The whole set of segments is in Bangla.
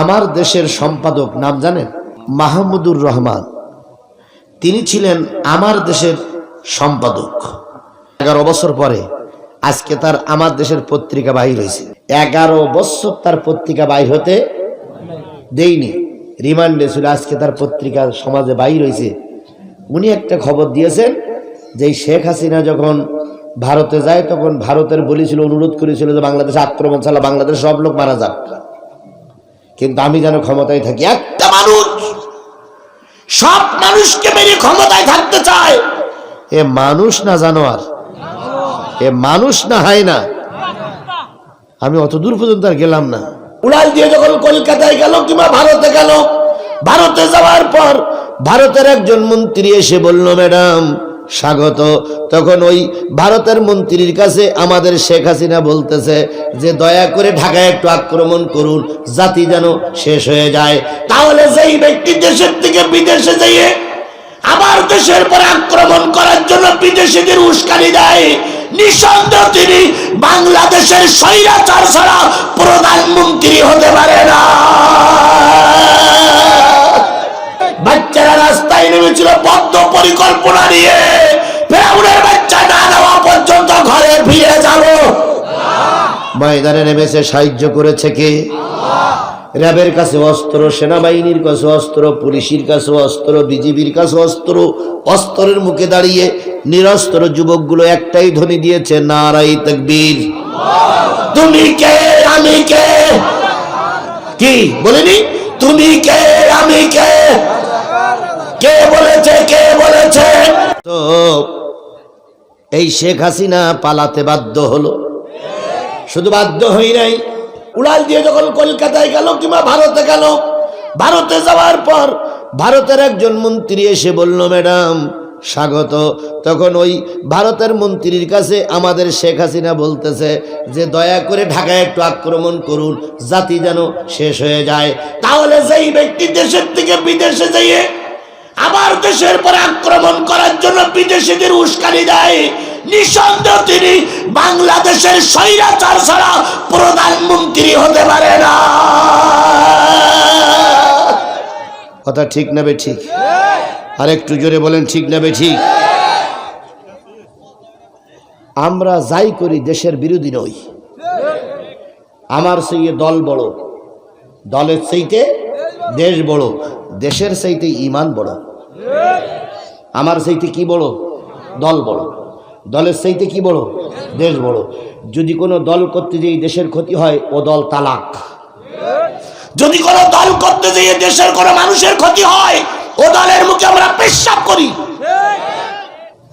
আমার দেশের সম্পাদক নাম জানেন? মাহমুদুর রহমান। তিনি ছিলেন আমার দেশের সম্পাদক। এগারো বছর পরে আজকে তার আমার দেশের পত্রিকা বাহির হয়েছে। এগারো বছর তার পত্রিকা বাহির হতে দেইনি রিমান্ডে ছিল আজকে তার পত্রিকা সমাজে বাহির হয়েছে। উনি একটা খবর দিয়েছেন যে শেখ হাসিনা যখন ভারতে যায় তখন ভারতের বলেছিল অনুরোধ করেছিল যে বাংলাদেশে আক্রমণ চালা বাংলাদেশ সব লোক মারা যাক। কিন্তু আমি যেন ক্ষমতায় থাকি। একটা মানুষ সব মানুষকে মেরে ক্ষমতায় থাকতে চায়। এ মানুষ না জানোয়ার, এ মানুষ না হয় না আমি অত দূর পর্যন্ত আর গেলাম না। উড়াল দিয়ে যখন কলকাতায় গেল কিংবা ভারতে গেল, ভারতে যাওয়ার পর ভারতের একজন মন্ত্রী এসে বলল, ম্যাডাম স্বাগত। তখন ওই ভারতের মন্ত্রীর কাছে আমাদের শেখ হাসিনা বলতেছে যে, দয়া করে ঢাকায় একটু আক্রমণ করুন, জাতি যেন শেষ হয়ে যায়। তাহলে যেই ব্যক্তি দেশের থেকে বিদেশে যেয়ে আবার দেশের পর আক্রমণ করার জন্য বিদেশিদের উস্কানি দেয়, নিঃসন্দেহ তিনি বাংলাদেশের স্বৈরাচার ছাড়া প্রধানমন্ত্রী হতে পারে না। নেমেছিল বদ্ধ পরিকল্পনা নিয়ে। ফেরাউনের বাচ্চা না নেওয়া পর্যন্ত ঘরে ফিরে যাব। ময়দানে নেমেছে সাহায্য করেছে কে? র্যাবের কাছে অস্ত্র সেনাবাহিনীর কাছে অস্ত্র পুলিশের কাছে অস্ত্র বিজিবির কাছে অস্ত্র অস্ত্রের মুখে দাঁড়িয়ে নিরস্ত্র যুবকগুলো একটাই ধ্বনি দিয়েছে নারাই তকবীর। তুমি কে? আমি কে? কি? বলিনি? তুমি কে? আমি কে কে বলেছে কে বলেছে তো এই শেখ হাসিনা পালাতে বাধ্য হলো। শুধু বাধ্য হই নাই, উড়াল দিয়ে যখন কলকাতায় গেল কিংবা ভারতে গেল, ভারতে যাওয়ার পর ভারতের একজন মন্ত্রী এসে বলল, ম্যাডাম, স্বাগত। তখন ওই ভারতের মন্ত্রীর কাছে আমাদের শেখ হাসিনা বলতেছে যে, দয়া করে ঢাকায় একটু আক্রমণ করুন, জাতি যেন শেষ হয়ে যায়। তাহলে সেই ব্যক্তি দেশের থেকে বিদেশে যেয়ে আবার দেশের পর আক্রমণ করার জন্য বিদেশিদের উস্কানি দেয়। নিঃসন্দেহ তিনি বাংলাদেশের স্বৈরাচার ছাড়া প্রধানমন্ত্রী হতে পারে না। কথা ঠিক না বে ঠিক? আর একটু জোরে বলেন, ঠিক না বে ঠিক? আমরা যাই করি দেশের বিরোধী নই। আমার সেই দল বড়, দলের সেইতে দেশ বড়, দেশের সেইতে ইমান বড়। আমার সেইতে কি বড় দল বড় দলের সেইতে কি বড় দেশ বড় যদি কোনো দল করতে যেয়ে দেশের ক্ষতি হয়, ও দল তালাক। যদি কোনো দল করতে যেয়ে দেশের কোনো মানুষের ক্ষতি হয়, ও দলের মুখে আমরা পেশাব করি।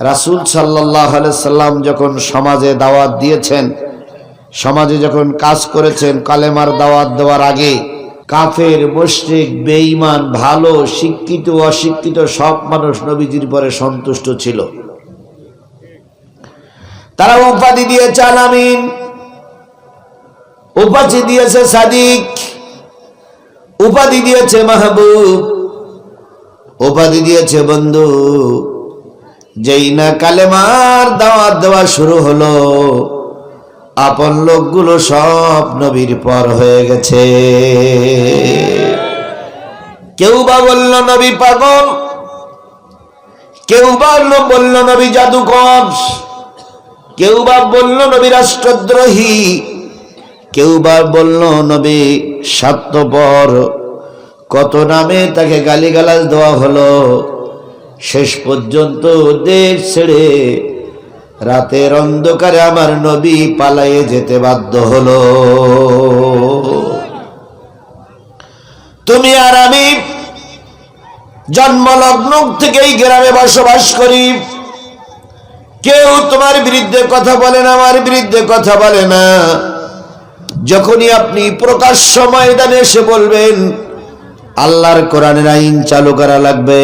রাসুল সাল্লাহ সাল্লাম যখন সমাজে দাওয়াত দিয়েছেন, সমাজে যখন কাজ করেছেন, কালেমার দাওয়াত দেওয়ার আগে কাফের, মুশরিক, বেঈমান, ভালো, শিক্ষিত, অশিক্ষিত সব মানুষ নবীজির পরে সন্তুষ্ট ছিল। তারা উপাধি দিয়েছে আলামিন, উপাধি দিয়েছে সাদিক, উপাধি দিয়েছে মাহবুব, উপাধি দিয়েছে বন্ধু। যেই না কালেমার দাওয়াত দেওয়া শুরু হলো আপন লোকগুলো সব নবীর পর হয়ে গেছে। কেউ বা বলল, নবী পাগল। কেউ বা বলল, নবী জাদুকর। কেউ বা বলল, নবী রাষ্ট্রদ্রোহী। কেউ বা বলল, নবী স্বার্থপর। কত নামে তাকে গালিগালাজ দেওয়া হলো। শেষ পর্যন্ত দেশ ছেড়ে রাতের অন্ধকারে আমার নবী পালাইয়ে যেতে বাধ্য হলো। তুমি আর আমি জন্মলগ্ন থেকেই গ্রামে বসবাস করি। কেউ তোমার বিরুদ্ধে কথা বলে না, আমার বিরুদ্ধে কথা বলে না। যখনই আপনি প্রকাশ্য ময়দানে এসে বলবেন, আল্লাহর কোরআনের আইন চালু করা লাগবে।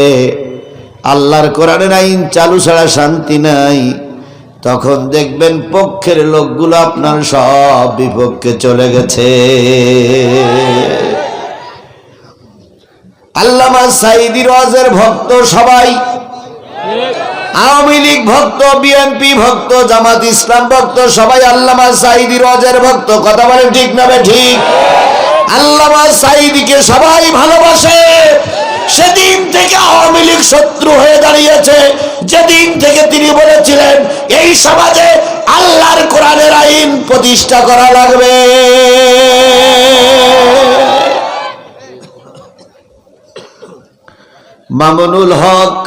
আল্লাহর কোরআনের আইন চালু ছাড়া শান্তি নাই। তখন দেখবেন পক্ষের লোকগুলো আপনার সব বিপক্ষে চলে গেছে। আল্লামা সাইদির ওয়াজের ভক্ত সবাই, আওয়ামী লীগ ভক্ত, বিএনপি ভক্ত, জামাত ইসলাম ভক্ত সবাই আল্লামা সাইদির ওয়াজের ভক্ত। কথা বলেন ঠিক না ঠিক? আল্লামা সাইদিকে সবাই ভালোবাসে। সেদিন থেকে আওয়ামী লীগ শত্রু হয়ে দাঁড়িয়েছে। যেদিন থেকে তিনি বলেছিলেন, এই সমাজে আল্লাহর কোরআনের আইন প্রতিষ্ঠা করা লাগবে। মামুনুল হক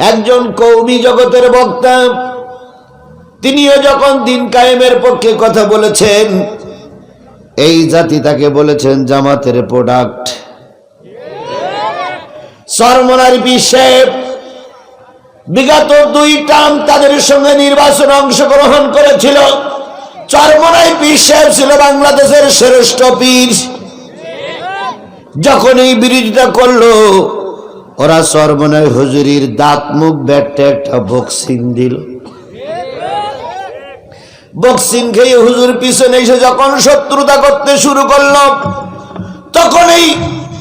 একজন কৌমি জগতের বক্তা। তিনিও যখন দিন কায়েমের পক্ষে কথা বলেছেন, এই জাতি তাকে বলেছেন জামাতের প্রোডাক্ট। সরমনার বিশ্বের বিগত দুই টার্ম তাদের সঙ্গে নির্বাচন অংশগ্রহণ করেছিল। চরমনাই পীর ছিল বাংলাদেশের শ্রেষ্ঠ পীর। যখন এই বিরোধিতা করল, ওরা সরমনাই হুজুরির দাঁত মুখ ব্যাটে একটা বক্সিং দিল। বক্সিং খেয়ে হুজুর পিছনে এসে যখন শত্রুতা করতে শুরু করল তখন এই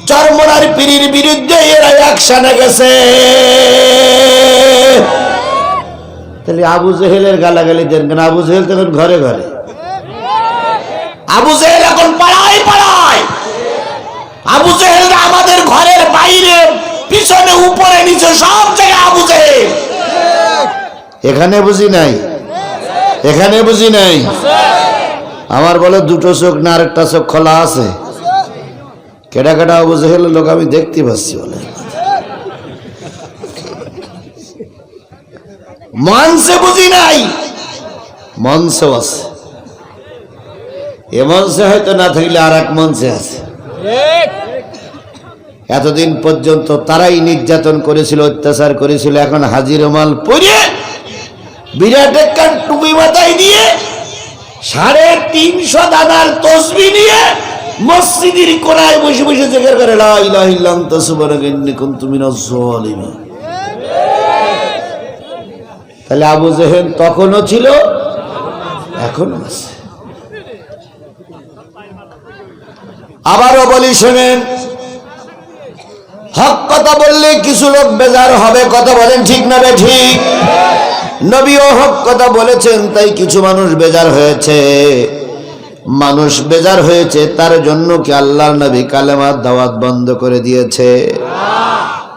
চরমনার পীরির বিরুদ্ধে এরা একসানে গেছে। তাহলে আবু জেহেলের গালাগালি দেন কেন? আবু জেহেল তখন ঘরে ঘরে। আবু জেহেল এখন পাড়ায় পাড়ায়। আবু জেহেল আমাদের ঘরের বাইরে, পিছনে, উপরে, নিচে, সব জায়গায় আবু জেহেল। এখানে বুঝি নাই? এখানে বুঝি নাই? আমার বলে দুটো চোখ না, আরেকটা চোখ খোলা আছে। কেডা কেডা আবু জেহেলের লোক আমি দেখতে পাচ্ছি বলে। মঞ্চে বুঝি নাই। মঞ্চেও আছে। এ মঞ্চে হয়তো না থাকলে আর এক মঞ্চে আছে। এতদিন পর্যন্ত তারাই নির্যাতন করেছিল, অত্যাচার করেছিল, এখন হাজির মাল পরে বিরাট একখান টুপি মাথায় দিয়ে সাড়ে তিনশো দানার তসবি নিয়ে মসজিদের কোনায় বসে বসে জেগের করে তাহলে আবু জেহেল তখনও ছিল এখনও আছে। আবারও বলি, শোনেন, হক কথা বললে কিছু লোক বেজার হবে, কথা বলেন ঠিক না বে ঠিক? নবীও হক কথা বলেছেন, তাই কিছু মানুষ বেজার হয়েছে। মানুষ বেজার হয়েছে, তার জন্য কি আল্লাহর নবী কালেমার দাওয়াত বন্ধ করে দিয়েছে?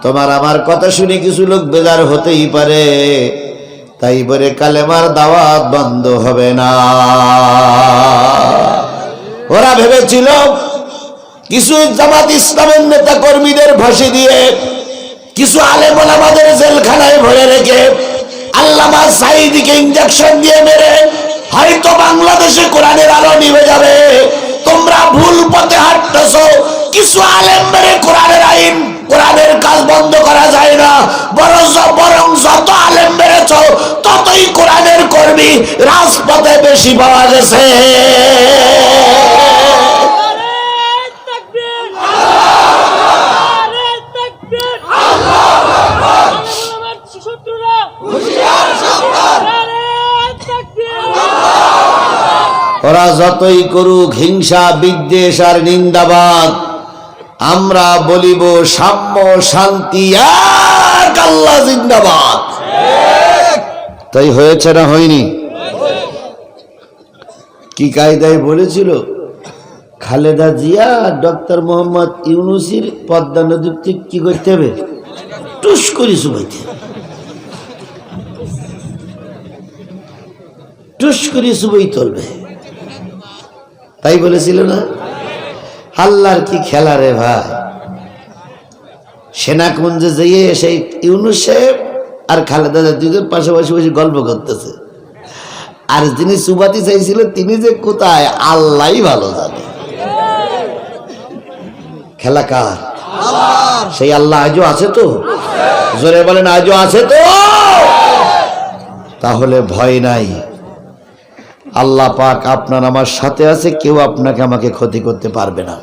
তোমার আমার কথা শুনে কিছু লোক বেজার হতেই পারে, তাই বলে কালেমার দাওয়াত বন্ধ হবে না। ওরা ভেবেছিল, কিছু জামাত ইসলামের নেতা কর্মীদের ফাঁসি দিয়ে, কিছু আলেম আমাদের জেলখানায় ভরে রেখে আল্লামা সাইদিকে ইঞ্জেকশন দিয়ে মেরে হয়তো বাংলাদেশে কোরআনের আলো নিভে যাবে। তোমরা ভুল পথে হাঁটতেছ। কিছু আলেম বেড়ে কোরআনের আইন, কোরআনের কাজ বন্ধ করা যায় না। বরং বরং যত আলেম বেড়েছ ততই কোরআনের কর্মী রাজপথে বেশি পাওয়া গেছে। ওরা যতই করুক হিংসা, বিদ্বেষ আর নিন্দাবাদ, আমরা বলিব সাম্য, শান্তি জিন্দাবাদ। তাই হয়েছে না হয়নি? কি কায়দায় বলেছিল? খালেদা জিয়া, ডক্টর মোহাম্মদ ইউনুসির পদ্মা নদীর থেকে কি করতে হবে? টুস করি সুবাইতে টুস করি সুবাই তুলবে তাই বলেছিল না? আল্লাহর কি খেলা রে ভাই? সেনাকুঞ্জে যেয়ে সেই ইউনুস সাহেব আর খালেদা দুজন পাশাপাশি বসে গল্প করতেছে। আর যিনি সুবাতি চাইছিল, তিনি যে কোথায় আল্লাহ ভালো জানে। খেলা কার? সেই আল্লাহ আজও আছে তো? জোরে বলেন, আজও আছে তো? তাহলে ভয় নাই। আল্লাহ পাক আপনার আমার সাথে আছে কেউ আপনাকে আমাকে ক্ষতি করতে পারবে না।